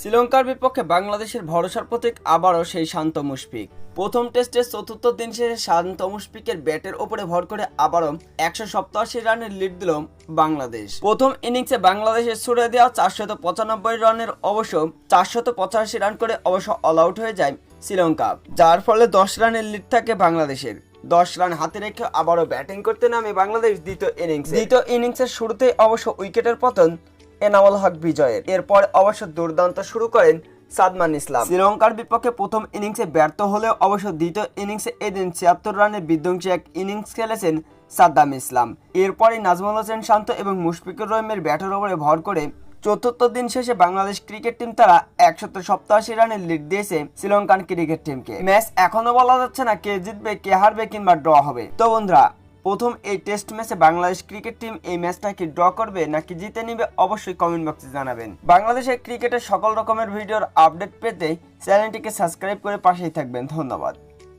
শ্রীলঙ্কার বিপক্ষে বাংলাদেশের ভরসার প্রতীক আবারও সেই শান্ত মুশফিক। প্রথম টেস্টের চতুর্থ দিন শেষে শান্ত মুশফিকের ব্যাটের ওপরে ভর করে আবারও একশো সপ্তাশি রানের লিড দিল বাংলাদেশ। প্রথম ইনিংসে বাংলাদেশের ছুড়ে দেওয়া চারশত পঁচানব্বই রানের অবশ্য চারশত পঁচাশি রান করে অবশ্য অল আউট হয়ে যায় শ্রীলঙ্কা, যার ফলে দশ রানের লিড থাকে বাংলাদেশের। দশ রান হাতে রেখে আবারও ব্যাটিং করতে নামে বাংলাদেশ দ্বিতীয় ইনিংস। দ্বিতীয় ইনিংসের শুরুতে অবশ্য উইকেটের পতন এনামুল হক বিজয়ের। এরপর অবশ্য দুর্দান্ত শুরু করেন সাদমান ইসলাম। শ্রীলঙ্কার বিপক্ষে প্রথম ইনিংসে ব্যর্থ হলেও অবশ্য দ্বিতীয় ইনিংসে এদিন ছিয়াত্তর রানের বিধ্বংসী এক ইনিংস খেলেছেন সাদ্দাম ইসলাম। এরপরই নাজমুল হোসেন শান্ত এবং মুশফিকুর রহিমের ব্যাটের ওপরে ভর করে চতুর্থ দিন শেষে বাংলাদেশ ক্রিকেট টিম তারা একশত সপ্তাশি রানের লিড দিয়েছে শ্রীলঙ্কান ক্রিকেট টিমকে। ম্যাচ এখনও বলা যাচ্ছে না কে জিতবে, কে হারবে কিংবা ড্র হবে। তো বন্ধুরা প্রথম এই টেস্ট ম্যাচে বাংলাদেশ ক্রিকেট টিম এই ম্যাচটা কি ড্র করবে নাকি জিতে নিবে অবশ্যই কমেন্ট বক্সে জানাবেন। বাংলাদেশের ক্রিকেটের সকল রকমের ভিডিওর আপডেট পেতে চ্যানেলটিকে সাবস্ক্রাইব করে পাশেই থাকবেন। ধন্যবাদ।